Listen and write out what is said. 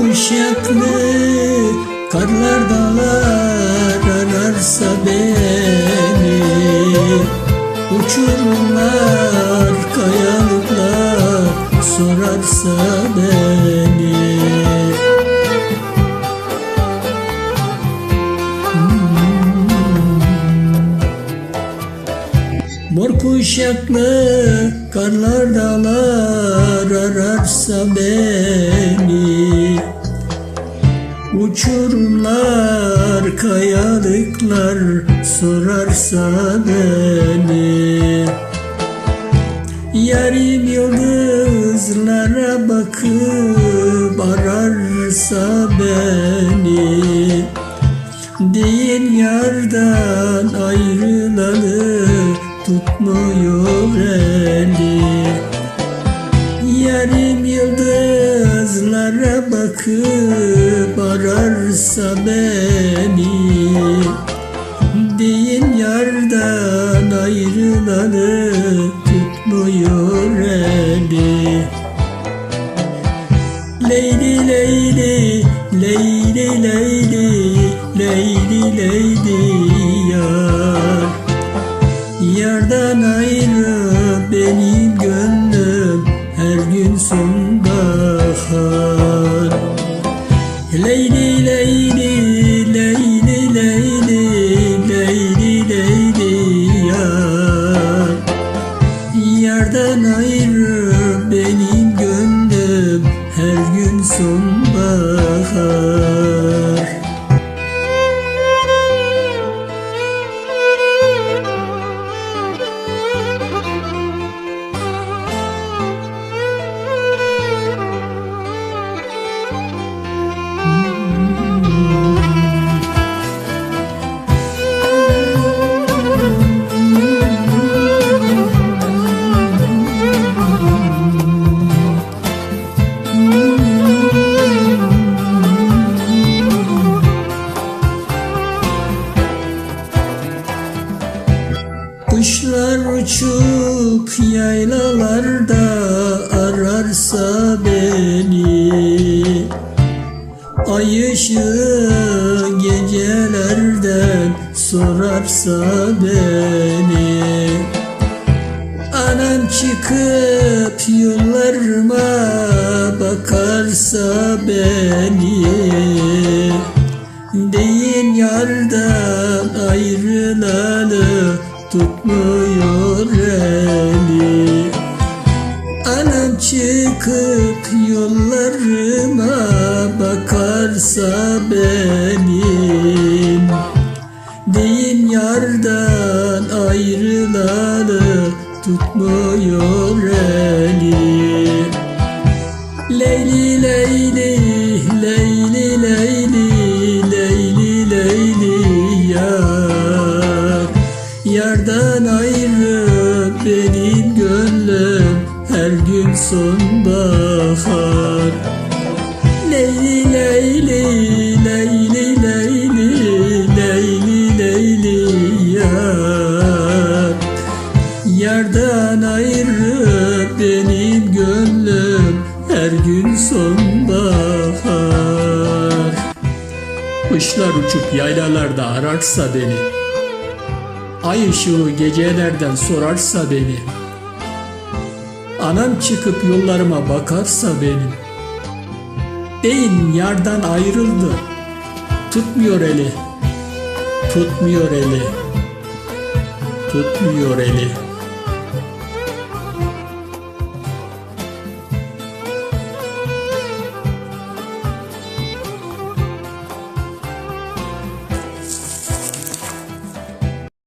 kuşaklı karlar dağlar ararsa beni. Uçurumlar kayalıklar sorarsa beni. Mor kuşaklı karlar dağlar ararsa beni Uçurumlar kayalıklar sorarsa beni. Yarim yıldızlara bakıp ararsa beni. Değil yardan ayrılalı tutmuyor eli bakıp ararsa beni Din yardan ayrılalı tutmuyor eli Leyli leyli, leyli leyli, leyli leyli Leyli leyli, leyli leyli, leyli leyli yar Yardan ayrı Kuşlar uçuk yaylalarda ararsa beni. Ay ışığı gecelerden sorarsa beni. Anam çıkıp yollarıma bakarsa beni. Deyin yardan ayrılalı tutmuyor eli Anam çıkıp yollarıma bakarsa benim. Deyin yardan ayrılalı tutmuyor eli Leyli leyli, leyli Yardan ayrı benim gönlüm her gün sonbahar. Leyli leyli, leyli leyli, leyli leyli yar. Yardan ayrı benim gönlüm her gün sonbahar. Kuşlar uçup yaylalarda ararsa beni Ay ışığı gecelerden sorarsa beni. Anam çıkıp yollarıma bakarsa benim. Deyin yardan ayrıldı. Tutmuyor eli. Tutmuyor eli. Tutmuyor eli